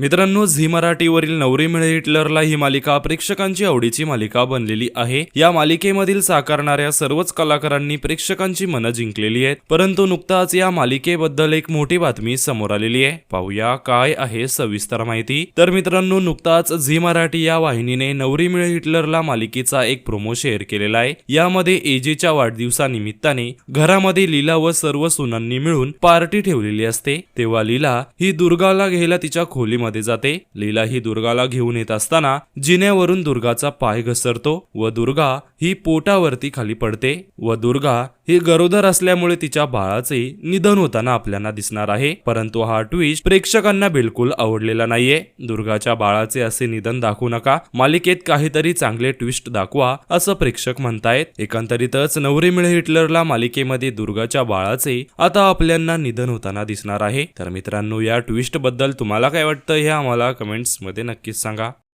मित्रांनो झी मराठीवरील नवरी मिळे हिटलरला ही मालिका प्रेक्षकांची आवडीची मालिका बनलेली आहे. या मालिकेमधील साकारणाऱ्या सर्वच कलाकारांनी प्रेक्षकांची मनं जिंकलेली आहेत. परंतु नुकताच या मालिकेबद्दल एक मोठी बातमी समोर आलेली आहे. पाहूया काय आहे सविस्तर माहिती. तर मित्रांनो नुकताच झी मराठी या वाहिनीने नवरी मिळे हिटलरला मालिकेचा एक प्रोमो शेअर केलेला आहे. यामध्ये एजेच्या वाढदिवसानिमित्ताने घरामध्ये लीला व सर्व सुनांनी मिळून पार्टी ठेवलेली असते. तेव्हा लीला ही दुर्गाला घ्यायला तिच्या खोलीमध्ये जाते. लीला ही दुर्गाला घेऊन येत असताना जिन्यावरून दुर्गाचा पाय घसरतो व दुर्गा ही पोटावरती खाली पडते व दुर्गा ही गरोदर असल्यामुळे तिच्या बाळाचे निधन होताना आपल्याला दिसणार आहे. परंतु हा ट्विस्ट प्रेक्षकांना बिलकुल आवडलेला नाहीये. दुर्गाच्या बाळाचे असे निधन दाखवू नका. मालिकेत काहीतरी चांगले ट्विस्ट दाखवा असं प्रेक्षक म्हणतायत. एकंदरीतच नवरी मिळे हिटलरला मालिकेमध्ये दुर्गाच्या बाळाचे आता आपल्यांना निधन होताना दिसणार आहे. तर मित्रांनो या ट्विस्टबद्दल तुम्हाला काय वाटतं हे आम्हाला कमेंट्समध्ये नक्कीच सांगा.